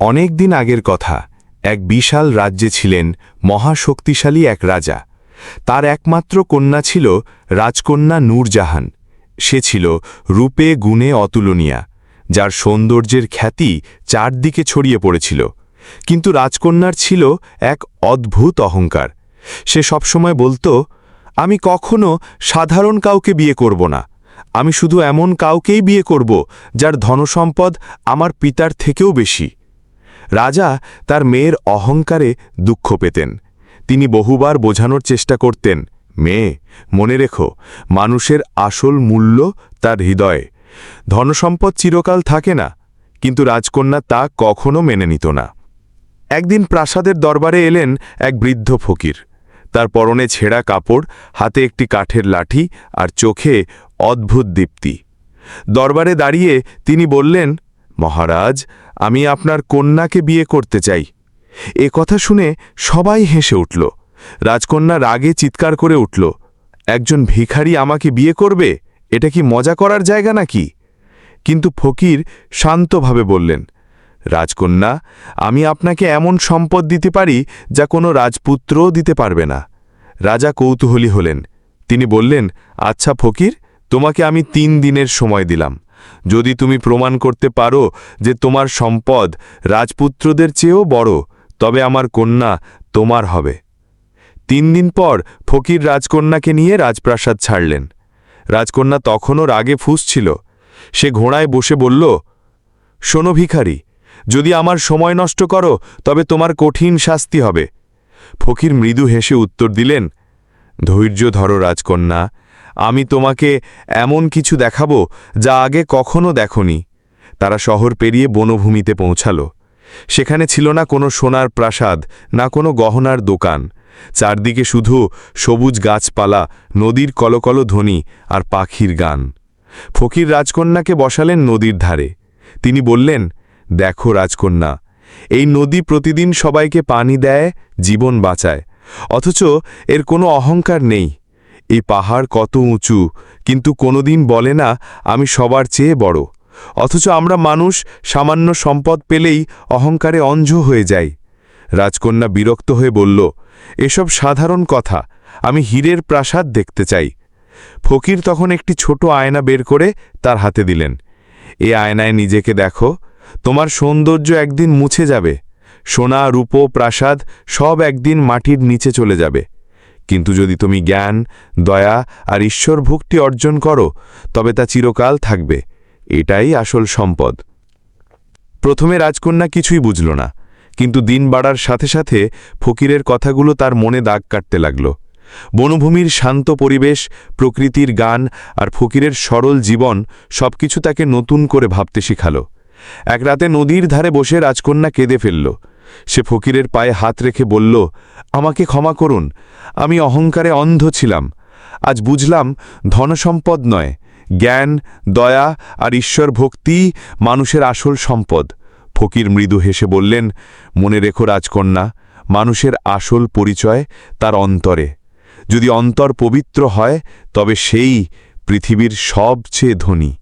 অনেক দিন আগের কথা, এক বিশাল রাজ্যে ছিলেন মহাশক্তিশালী এক রাজা। তার একমাত্র কন্যা ছিল রাজকন্যা নূরজাহান। সে ছিল রূপে গুণে অতুলনীয়া, যার সৌন্দর্যের খ্যাতি চারদিকে ছড়িয়ে পড়েছিল। কিন্তু রাজকন্যার ছিল এক অদ্ভুত অহংকার। সে সবসময় বলতো, আমি কখনো সাধারণ কাউকে বিয়ে করব না। আমি শুধু এমন কাউকেই বিয়ে করব যার ধনসম্পদ আমার পিতার থেকেও বেশি। রাজা তার মেয়ের অহংকারে দুঃখ পেতেন। তিনি বহুবার বোঝানোর চেষ্টা করতেন, মেয়ে, মনে রেখো, মানুষের আসল মূল্য তার হৃদয়ে। ধনসম্পদ চিরকাল থাকে না, কিন্তু রাজকন্যা তা কখনো মেনে নিত না। একদিন প্রাসাদের দরবারে এলেন এক বৃদ্ধ ফকির। তার পরনে ছেঁড়া কাপড়, হাতে একটি কাঠের লাঠি আর চোখে অদ্ভুত দীপ্তি। দরবারে দাঁড়িয়ে তিনি বললেন মহারাজ, আমি আপনার কন্যাকে বিয়ে করতে চাই। এ কথা শুনে সবাই হেসে উঠল। রাজকন্যা রাগে চিৎকার করে উঠল, একজন ভিখারি আমাকে বিয়ে করবে? এটা কি মজা করার জায়গা নাকি? কিন্তু ফকির শান্তভাবে বললেন, রাজকন্যা, আমি আপনাকে এমন সম্পদ দিতে পারি যা কোনো রাজপুত্রও দিতে পারবে না। রাজা কৌতূহলী হলেন। তিনি বললেন আচ্ছা ফকির, তোমাকে আমি তিন দিনের সময় দিলাম। যদি তুমি প্রমাণ করতে পারো যে তোমার সম্পদ রাজপুত্রদের চেয়েও বড়, তবে আমার কন্যা তোমার হবে। তিন দিন পর ফকির রাজকন্যাকে নিয়ে রাজপ্রাসাদ ছাড়লেন। রাজকন্যা তখনও রাগে ফুসছিল। সে ঘোড়ায় বসে বলল, শোনো ভিখারি, যদি আমার সময় নষ্ট করো, তবে তোমার কঠিন শাস্তি হবে। ফকির মৃদু হেসে উত্তর দিলেন, ধৈর্য ধরো রাজকন্যা আমি তোমাকে এমন কিছু দেখাবো যা আগে কখনো দেখনি। তারা শহর পেরিয়ে বনভূমিতে পৌঁছাল। সেখানে ছিল না কোনো সোনার প্রাসাদ, না কোনো গহনার দোকান। চারদিকে শুধু সবুজ গাছপালা, নদীর কলকল ধ্বনি আর পাখির গান। ফকির রাজকন্যাকে বসালেন নদীর ধারে। তিনি বললেন, দেখো রাজকন্যা, এই নদী প্রতিদিন সবাইকে পানি দেয়, জীবন বাঁচায়। অথচ এর কোনো অহংকার নেই। এই পাহাড় কত উঁচু, কিন্তু কোনোদিন বলে না, আমি সবার চেয়ে বড়। অথচ আমরা মানুষ সামান্য সম্পদ পেলেই অহংকারে অঞ্জ হয়ে যাই। রাজকন্যা বিরক্ত হয়ে বলল, এসব সাধারণ কথা, আমি হীরের প্রাসাদ দেখতে চাই। ফকির তখন একটি ছোট আয়না বের করে তার হাতে দিলেন। এ আয়নায় নিজেকে দেখো, তোমার সৌন্দর্য একদিন মুছে যাবে। সোনা, রূপ, প্রাসাদ সব একদিন মাটির নিচে চলে যাবে। কিন্তু যদি তুমি জ্ঞান, দয়া আর ঈশ্বর ভক্তি অর্জন করো, তবে তা চিরকাল থাকবে। এটাই আসল সম্পদ। প্রথমে রাজকন্যা কিছুই বুঝল না, কিন্তু দিন বাড়ার সাথে সাথে ফকিরের কথাগুলো তার মনে দাগ কাটতে লাগল। বনভূমির শান্ত পরিবেশ, প্রকৃতির গান আর ফকিরের সরল জীবন সবকিছু তাকে নতুন করে ভাবতে শিখাল। এক রাতে নদীর ধারে বসে রাজকন্যা কেঁদে ফেলল। সে ফকিরের পায়ে হাত রেখে বলল, আমাকে ক্ষমা করুন, আমি অহংকারে অন্ধ ছিলাম। আজ বুঝলাম ধনসম্পদ নয়, জ্ঞান, দয়া আর ঈশ্বর ভক্তি মানুষের আসল সম্পদ। ফকির মৃদু হেসে বললেন, মনে রেখো রাজকন্যা, মানুষের আসল পরিচয় তার অন্তরে। যদি অন্তর পবিত্র হয়, তবে সেই পৃথিবীর সবচেয়ে ধনী।